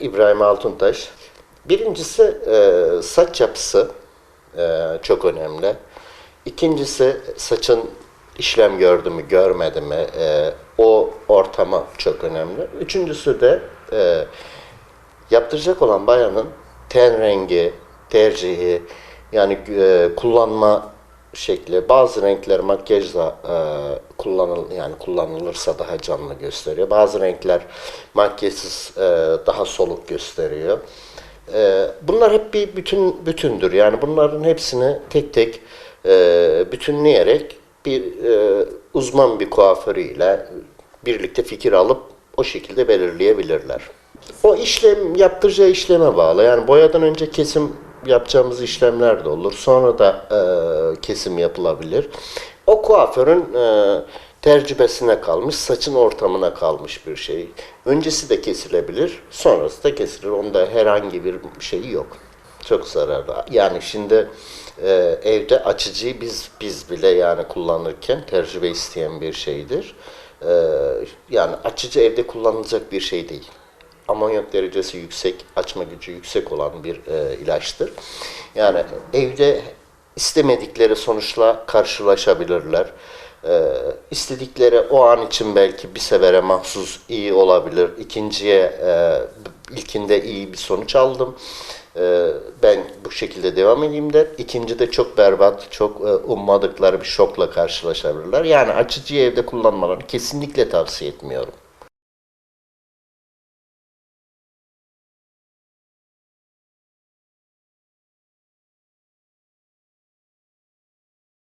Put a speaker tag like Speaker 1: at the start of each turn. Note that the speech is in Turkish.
Speaker 1: İbrahim Altuntaş. Birincisi e, saç yapısı e, çok önemli. İkincisi saçın işlem gördü mü görmedi mi e, o ortama çok önemli. Üçüncüsü de e, yaptıracak olan bayanın ten rengi, tercihi yani e, kullanma şekli bazı renkler makyajla e, kullanıl yani kullanılırsa daha canlı gösteriyor. Bazı renkler makyajsız e, daha soluk gösteriyor. E, bunlar hep bir bütün bütündür. Yani bunların hepsini tek tek e, bütünleyerek bir e, uzman bir kuaförüyle birlikte fikir alıp o şekilde belirleyebilirler. O işlem yaptıracağı işleme bağlı. Yani boyadan önce kesim yapacağımız işlemler de olur. Sonra da e, kesim yapılabilir. O kuaförün e, tercübesine kalmış, saçın ortamına kalmış bir şey. Öncesi de kesilebilir, sonrası da kesilir. Onda herhangi bir şey yok. Çok zararlı. Yani şimdi e, evde açıcıyı biz biz bile yani kullanırken tecrübe isteyen bir şeydir. E, yani açıcı evde kullanılacak bir şey değil. Amonyak derecesi yüksek, açma gücü yüksek olan bir e, ilaçtır. Yani evde istemedikleri sonuçla karşılaşabilirler. E, istedikleri o an için belki bir sefere mahsus iyi olabilir. İkinciye e, ilkinde iyi bir sonuç aldım. E, ben bu şekilde devam edeyim der. İkinci de çok berbat, çok e, ummadıkları bir şokla karşılaşabilirler. Yani açıcıyı evde kullanmalarını kesinlikle tavsiye etmiyorum.